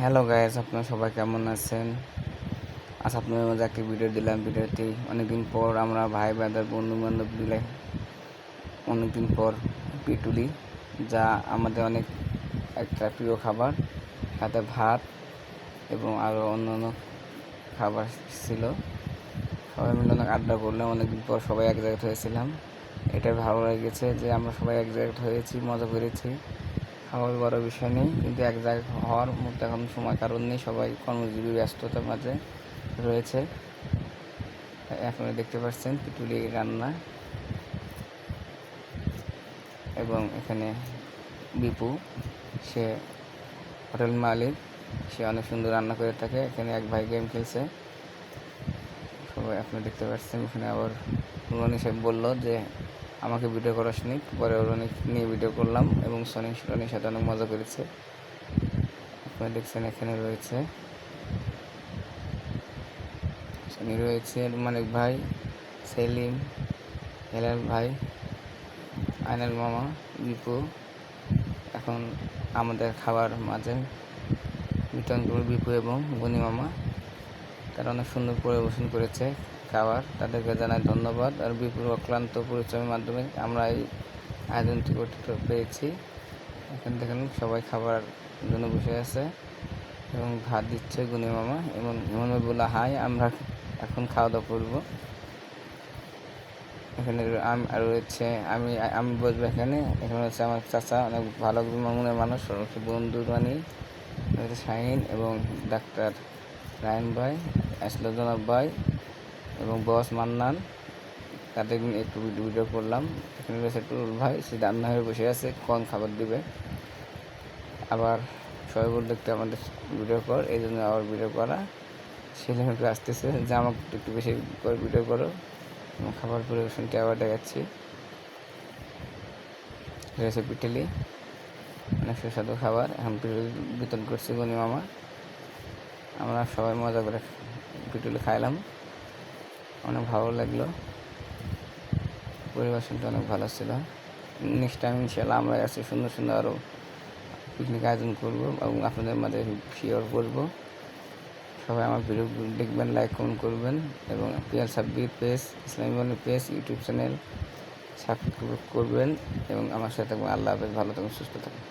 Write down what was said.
Hello guys আপনারা সবাই কেমন আছেন? আজ আপনাদের মাঝে একটি ভিডিও দিলাম। ভিডিওটি অনেকদিন পর আমরা ভাই ব্রাদার বন্ধু বান্ধব মিলে অনেকদিন পর পিটুলি, যা আমাদের অনেক একটা প্রিয় খাবার তাতে ভাত এবং আরও অন্য অন্য খাবার ছিল। সবাই মিলে অনেক আড্ডা করলাম, অনেকদিন পর সবাই এক জায়গায় হয়েছিলাম। এটাই ভালো লেগেছে যে আমরা সবাই এক জায়গায় হয়েছি, মজা করেছি। খাওয়ার বড় বিষয় নেই, কিন্তু এক জায়গায় হওয়ার মতো এখন সময় কারণ নেই, সবাই কর্মজীবী ব্যস্ততার মাঝে রয়েছে। আপনারা দেখতে পাচ্ছেন পিটুলি রান্না এবং এখানে বিপু, সে হোটেল মালিক, সে অনেক সুন্দর রান্না করে থাকে, এখানে এক ভাই গেম খেলছে। সবাই আপনি দেখতে পাচ্ছেন, এখানে আবার রনি সাহেব বলল যে আমাকে ভিডিও করাস নি। পরে ওর অনেক নিয়ে ভিডিও করলাম এবং সনি রনির সাথে অনেক মজা করেছে। আপনারা দেখছেন এখানে রয়েছে। সনি রয়েছে, মানিক ভাই, সেলিম, হেলাল ভাই আইনাল মামা বিপু এখন আমাদের খাবার মাঝে করবে বিপু এবং গনি মামা। তারা অনেক সুন্দর পরিবেশন করেছে। খাবার তাদেরকে জানাই ধন্যবাদ আর বিপুল অক্লান্ত পরিশ্রমের মাধ্যমে আমরা এই আয়োজনটি করতে পেরেছি এখান দেখেন সবাই খাবার জন্য বসে আছে এবং ভাত দিচ্ছে গুনি মামা এবং ইমন বলল, হাই, আমরা এখন খাওয়া দাওয়া করব। এখানে আমি আর রয়েছে, আমি আমি বসবো এখানে। এখানে হচ্ছে আমার চাচা, অনেক ভালো মনের মানুষ বন্ধু রয়েছে শাহিন এবং ডাক্তার রায়ন ভাই, আসলো ভাই। এবং বস মান্নান, তাদের একটু ভিডিও করলাম। এখানে রয়েছে টুরুল ভাই, সে রান্না হয়ে বসে আছে, কোন খাবার দিবে? আবার সবাই একটু আমাদের ভিডিও কর, এই জন্য আবার ভিডিও করা। সেলিম একটু আসতেছে, যে আমাকে একটু বেশি করে ভিডিও করো। এবং খাবার পরিবেশনটি আবার দেখাচ্ছি। রয়েছে পিটেলি অনেক সুস্বাদু খাবার। এখন বিতরণ করছি গনি মামা। আমরা সবাই মজা করে পিটুলি খাইলাম। অনেক ভালো লাগল। পরিবেশনটা অনেক ভালো ছিল। নেক্সট টাইম ইনশাল্লাহ আমরা আছি সুন্দর সুন্দর আরও পিকনিক আয়োজন করব এবং আপনাদের মাঝে শেয়ার করব। সবাই আমার ভিডিও দেখবেন লাইক কমেন্ট করবেন এবং পিয়াল সাব্বির পেজ ইসলামী পেজ ইউটিউব চ্যানেল সাবস্ক্রাইব করবেন এবং আমার সাথে থাকবেন। আল্লাহ হাফেজ, ভালো থাকুন সুস্থ থাকুন